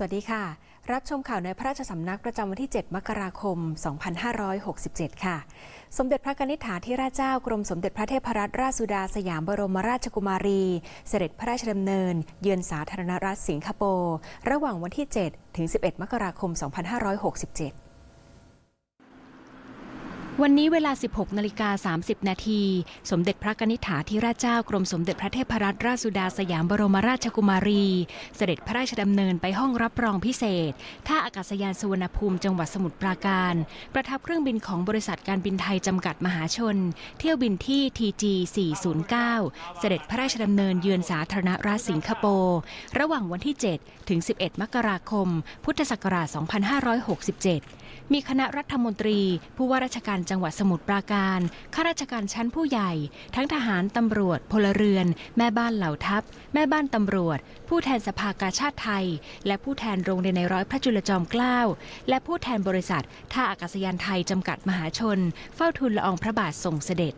สวัสดีค่ะ รับชมข่าวในพระราชสำนักประจำวันที่ 7 มกราคม 2567 ค่ะ สมเด็จพระนิษฐาธิราชเจ้ากรมสมเด็จพระเทพรัตนราชสุดาสยามบรมราชกุมารี เสด็จพระราชดำเนิน เยือนสาธารณรัฐสิงคโปร์ ระหว่างวันที่ 7 ถึง 11 มกราคม 2567 วันนี้เวลา 16 นาฬิกา 30 นาที สมเด็จพระกนิษฐาธิราชเจ้ากรมสมเด็จพระเทพรัตนราชสุดาสยามบรมราชกุมารี เสด็จพระราชดำเนินไปห้องรับรองพิเศษ ท่าอากาศยานสุวรรณภูมิจังหวัดสมุทรปราการ ประทับเครื่องบินของบริษัทการบินไทยจำกัดมหาชน เที่ยวบินที่ TG 409 เสด็จพระราชดำเนินเยือนสาธารณรัฐสิงคโปร์ระหว่างวันที่ 7 ถึง 11 มกราคม พุทธศักราช 2567 มีคณะรัฐมนตรี ผู้ว่าราชการจังหวัดสมุทรปราการ ข้าราชการชั้นผู้ใหญ่ ทั้งทหารตำรวจ พลเรือน แม่บ้านเหล่าทัพ แม่บ้านตำรวจ ผู้แทนสภากาชาติไทย และผู้แทนโรงเรียนในร้อยพระจุลจอมเกล้า และผู้แทนบริษัทท่าอากาศยานไทยจำกัดมหาชน เฝ้าทูลละอองพระบาทส่งเสด็จ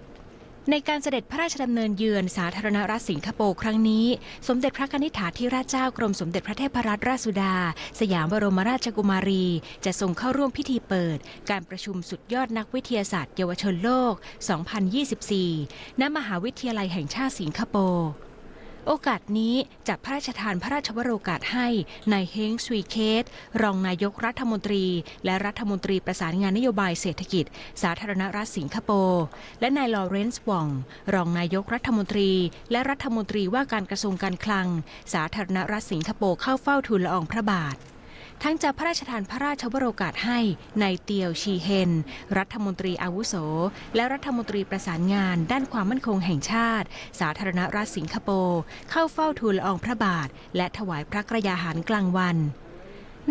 ในการเสด็จพระราชดำเนินเยือนสาธารณรัฐสิงคโปร์ครั้งนี้ สมเด็จพระนิธิฐาธิราชเจ้ากรมสมเด็จพระเทพรัตนราชสุดา สยามบรมราชกุมารี จะทรงเข้าร่วมพิธีเปิด การประชุมสุดยอดนักวิทยาศาสตร์เยาวชนโลก 2024 ณ มหาวิทยาลัยแห่งชาติสิงคโปร์ โอกาสนี้จะพระราชทานพระราชวโรกาสให้นายเฮงสวีเคสรองนายกรัฐมนตรี และรัฐมนตรีประสานงานนโยบายเศรษฐกิจ สาธารณรัฐสิงคโปร์ และนายลอเรนซ์วอง รองนายกรัฐมนตรี และรัฐมนตรีว่าการกระทรวงการคลัง สาธารณรัฐสิงคโปร์เข้าเฝ้าทูลละอองพระบาท ทั้งจะพระราชทานพระราชวโรกาสให้ในเตียวชีเฮน รัฐมนตรีอาวุโส และรัฐมนตรีประสานงาน ด้านความมั่นคงแห่งชาติ สาธารณรัฐสิงคโปร์ เข้าเฝ้าทูลละอองพระบาท และถวายพระกระยาหารกลางวัน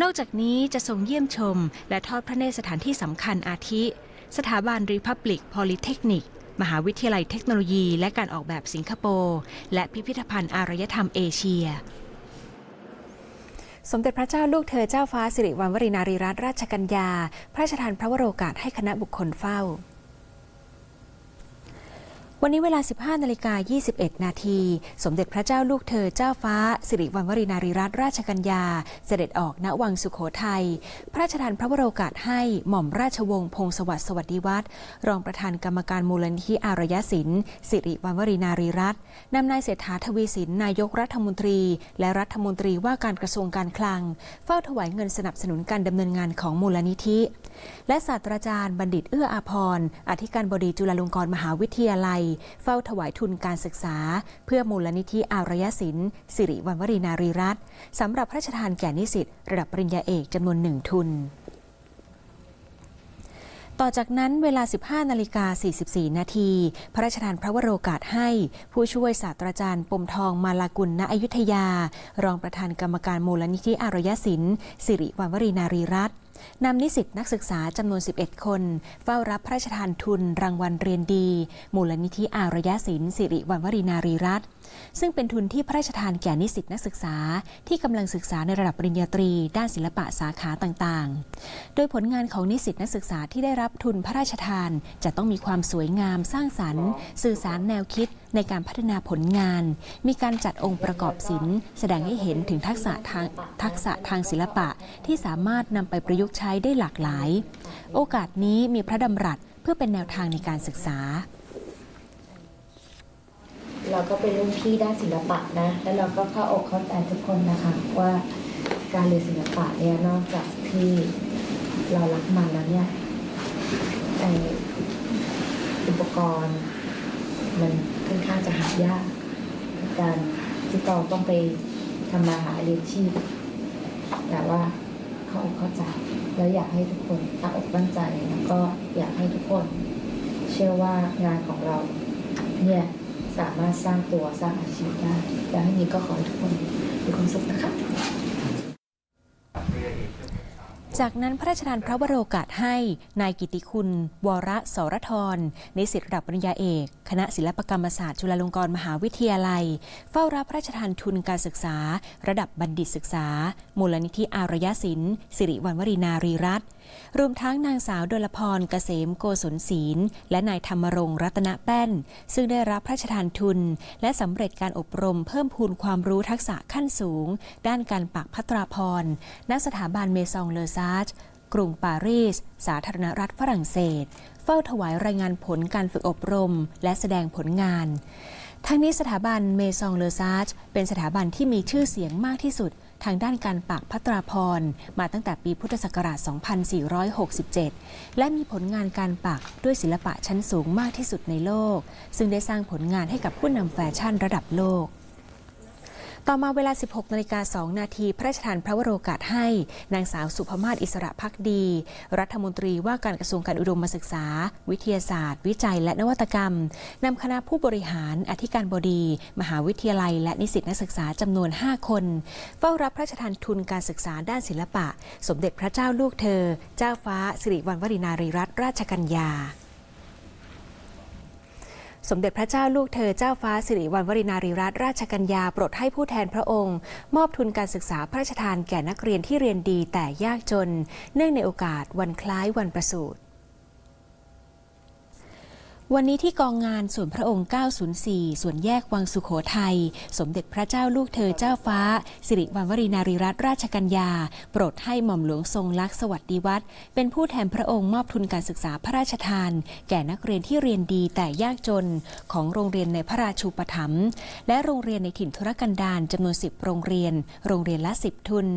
นอกจากนี้จะทรงเยี่ยมชม และทอดพระเนตรสถานที่สำคัญอาทิ สถาบันรีพับลิกพอลิเทคนิกมหาวิทยาลัยเทคโนโลยี และการออกแบบสิงคโปร์ และพิพิธภัณฑ์อารยธรรมเอเชีย สมเด็จพระเจ้าลูกเธอเจ้าฟ้าสิริวัณวรีนารีรัตนราชกัญญา พระราชทานพระวโรกาสให้คณะบุคคลเฝ้า วันนี้เวลา 15 นาฬิกา 21 นาที สมเด็จพระเจ้าลูกเธอเจ้าฟ้า สิริวัณวรีนารีรัตนราชกัญญา เสด็จออกณวังสุขโขทัย พระราชทานพระวโรกาสให้หม่อมราชวงศ์พงศวัสดิ์สวัสดิวัฒน์รองประธานกรรมการมูลนิธิอารยศิลป์สิริวัณวรีนารีรัตน์นำนายเศรษฐาทวีสินนายกรัฐมนตรี และรัฐมนตรีว่าการกระทรวงการคลัง เฝ้าถวายเงินสนับสนุนการดำเนินงานของมูลนิธิ และศาสตราจารย์บัณฑิตเอื้ออาภรณ์อธิการบดีจุฬาลงกรณ์มหาวิทยาลัยเฝ้าถวายทุนการศึกษา เพื่อมูลนิธิอารยศิลป์สิริวัณวรีนารีรัตน์สำหรับพระราชทานแก่นิสิตระดับปริญญาเอกจำนวนหนึ่งทุนต่อจากนั้นเวลา 15 นาฬิกา 44 นาที พระราชทานพระวโรกาสให้ ผู้ช่วยศาสตราจารย์ปมทองมาลากุลณอยุธยา รองประธานกรรมการมูลนิธิอารยศิลป์สิริวัณวรีนารีรัตน์ นำนิสิตนักศึกษาจำนวน 11 คน เฝ้ารับพระราชทานทุนรางวัลเรียนดี มูลนิธิอารยศิลป์สิริวัณวรีนารีรัตน์ซึ่งเป็นทุนที่พระราชทานแก่นิสิตนักศึกษา ที่กำลังศึกษาในระดับปริญญาตรี ด้านศิลปะสาขาต่างๆ โดยผลงานของนิสิตนักศึกษาที่ได้รับทุนพระราชทานจะต้องมีความสวยงามสร้างสรรค์ สื่อสารแนวคิดในการพัฒนาผลงาน มีการจัดองค์ประกอบศิลป์ แสดงให้เห็นถึงทักษะทางทักษะทางศิลปะที่สามารถนำไปประยุกต์ใช้ได้หลากหลาย โอกาสนี้มีพระดำรัสเพื่อเป็นแนวทางในการศึกษา เราก็เป็นรุ่นพี่ด้านศิลปะนะ แล้วเราก็เข้าอกเข้าใจทุกคนนะคะว่าการเรียนศิลปะเนี่ยนอกจากที่เรารักมันแล้วเนี่ยอุปกรณ์ มันค่อนข้างจะหายาก การที่เราต้องไปทำมาหาเลี้ยงชีพ แต่ว่าเขาอกเข้าใจแล้วอยากให้ทุกคนตั้งอกตั้งใจแล้วก็อยากให้ทุกคน เชื่อว่างานของเราเนี่ยสามารถสร้างตัวสร้างอาชีพได้ และให้นี้ก็ขอให้ทุกคนมีความสุขนะคะ จากนั้นพระราชทานพระวโรกาสให้นายกิติคุณ วรสรธรนิสิตระดับปริญญาเอก คณะศิลปกรรมศาสตร์จุฬาลงกรณ์มหาวิทยาลัย เฝ้ารับพระราชทานทุนการศึกษา ระดับบัณฑิตศึกษา มูลนิธิอารยศิลป์สิริวัณวรีนารีรัตน์รวมทั้งนางสาวดลพรเกษมโกศลศีล และนายธรรมรงรัตนแป้น ซึ่งได้รับพระราชทานทุน และสำเร็จการอบรมเพิ่มพูนความรู้ทักษะขั้นสูง ด้านการปักพัตราพรณสถาบันเมซองเลอซาจกรุงปารีส สาธารณรัฐฝรั่งเศส เฝ้าถวายรายงานผลการฝึกอบรม และแสดงผลงาน ทั้งนี้สถาบันเมซองเลอซาจเป็นสถาบันที่มีชื่อเสียงมากที่สุดทางด้านการปักพัตราพร มาตั้งแต่ปีพุทธศักราช 2467 และมีผลงานการปักด้วยศิลปะชั้นสูงมากที่สุดในโลก ซึ่งได้สร้างผลงานให้กับผู้นำแฟชั่นระดับโลก ต่อมาเวลา 16นาฬิกา2นาทีพระราชทานพระวโรกาสให้ นางสาวสุภมาศอิสระพักดี รัฐมนตรีว่าการกระทรวงการอุดมศึกษา วิทยาศาสตร์ วิจัยและนวัตกรรมนำคณะผู้บริหารอธิการบดี มหาวิทยาลัย และนิสิตนักศึกษาจำนวน 5 คน เฝ้ารับพระราชทานทุนการศึกษาด้านศิลปะ สมเด็จพระเจ้าลูกเธอ เจ้าฟ้าสิริวัณวรีนารีรัตนราชกัญญา สมเด็จพระเจ้าลูกเธอเจ้าฟ้าสิริวัณวรินารีรัตนราชกัญญาโปรดให้ผู้แทนพระองค์ มอบทุนการศึกษาพระราชทานแก่นักเรียนที่เรียนดีแต่ยากจน เนื่องในโอกาสวันคล้ายวันประสูติ วันนี้ที่กองงานส่วนพระองค์ 904 ส่วนแยกวังสุขโขทัย สมเด็จพระเจ้าลูกเธอเจ้าฟ้า สิริวัณวรีนารีรัตนราชกัญญา โปรดให้หม่อมหลวงทรงลักษณ์สวัสดีวัฒน์เป็นผู้แทนพระองค์มอบทุนการศึกษาพระราชทาน แก่นักเรียนที่เรียนดีแต่ยากจนของโรงเรียนในพระราชูปถัมภ์และโรงเรียนในถิ่นธุรกันดารจำนวน 10 โรงเรียน โรงเรียนละ 10 ทุน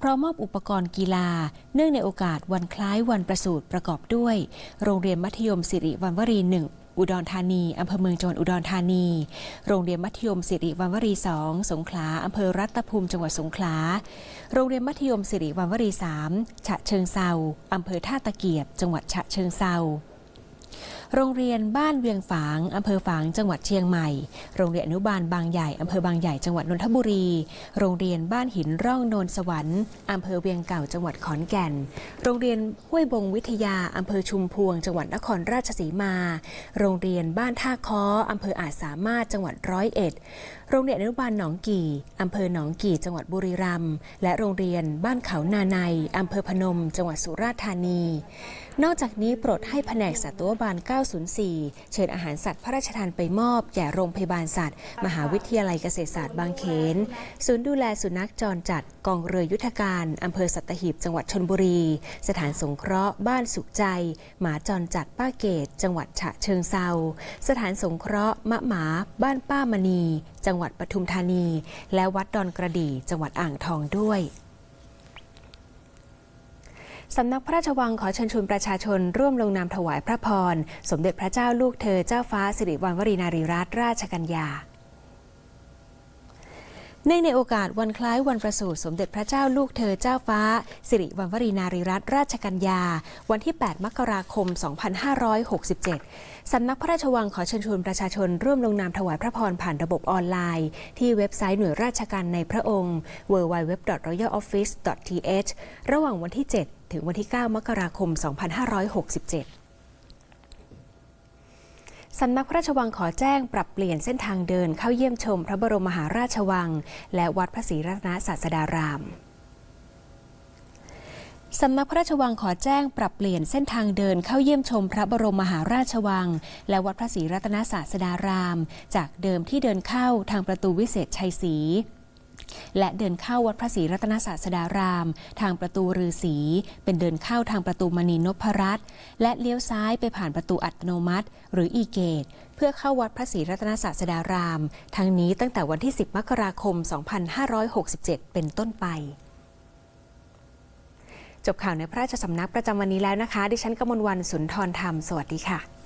พร้อมมอบอุปกรณ์กีฬา เนื่องในโอกาสวันคล้ายวันประสูติประกอบด้วย โรงเรียนมัธยมสิริวัณวรีหนึ่ง อุดรธานีอำเภอเมืองจังหวัดอุดรธานี โรงเรียนมัธยมสิริวัณวรี2สงขลาอำเภอรัตภูมิจังหวัดสงขลา โรงเรียนมัธยมสิริวัณวรี3ฉะเชิงเซาอำเภอท่าตะเกียบ จังหวัดฉะเชิงเซา โรงเรียนบ้านเวียงฝางอำเภอฝางจังหวัดเชียงใหม่ โรงเรียนอนุบาลบางใหญ่อำเภอบางใหญ่จังหวัดนนทบุรี โรงเรียนบ้านหินร่องโนนสวรรค์อำเภอเวียงเก่าจังหวัดขอนแก่น โรงเรียนห้วยบงวิทยาอำเภอชุมพวง จังหวัดนครราชสีมา โรงเรียนบ้านท่าค้ออำเภออาจสามารถจังหวัดร้อยเอ็ด โรงเรียนอนุบาลหนองกี่อำเภอหนองกี่ จังหวัดบุรีรัมย์และโรงเรียนบ้านเขานาในอำเภอพนม จังหวัดสุราษฎร์ธานี นอกจากนี้โปรดให้แผนกสัตวบาล904 เชิญอาหารสัตว์พระราชทานไปมอบแก่โรงพยาบาลสัตว์ มหาวิทยาลัยเกษตรศาสตร์บางเขน ศูนย์ดูแลสุนัขจรจัดกองเรือยุทธการอำเภอสัตหีบจังหวัดชนบุรี สถานสงเคราะห์บ้านสุขใจ หมาจรจัดป้าเกต จังหวัดฉะเชิงเซาสถานสงเคราะห์มะหมาบ้านป้ามณี จังหวัดปทุมธานี และวัดดอนกระดี่จังหวัดอ่างทองด้วย สำนักพระราชวังขอเชิญชวนประชาชนร่วมลงนามถวายพระพร สมเด็จพระเจ้าลูกเธอเจ้าฟ้าสิริวัณวรีนารีรัตนราชกัญญาเนื่องในโอกาสวันคล้ายวันประสูติสมเด็จพระเจ้าลูกเธอเจ้าฟ้า สิริวัณวรีนารีรัตนราชกัญญา วันที่ 8 มกราคม 2567 สำนักพระราชวังขอเชิญชวนประชาชนร่วมลงนามถวายพระพรผ่านระบบออนไลน์ ที่เว็บไซต์หน่วยราชการในพระองค์ www.royaloffice.th ระหว่างวันที่ 7 ถึงวันที่ 9 มกราคม 2567สำนักพระราชวังขอแจ้งปรับเปลี่ยนเส้นทางเดินเข้าเยี่ยมชมพระบรมมหาราชวัง และวัดพระศรีรัตนศาสดารามสำนักพระราชวังขอแจ้งปรับเปลี่ยนเส้นทางเดินเข้าเยี่ยมชมพระบรมมหาราชวัง และวัดพระศรีรัตนศาสดาราม จากเดิมที่เดินเข้าทางประตูวิเศษชัยศรี และเดินเข้าวัดพระศรีรัตนศาสดาราม ทางประตูฤาษีเป็นเดินเข้าทางประตูมณีนพรัตน์และเลี้ยวซ้ายไปผ่านประตูอัตโนมัติ หรืออีเกต เพื่อเข้าวัดพระศรีรัตนศาสดาราม ทั้งนี้ตั้งแต่วันที่ 10 มกราคม 2567 เป็นต้นไปจบข่าวในพระราชสำนักประจำวันนี้แล้วนะคะ ดิฉันกมลวันสุนทรธรรม สวัสดีค่ะ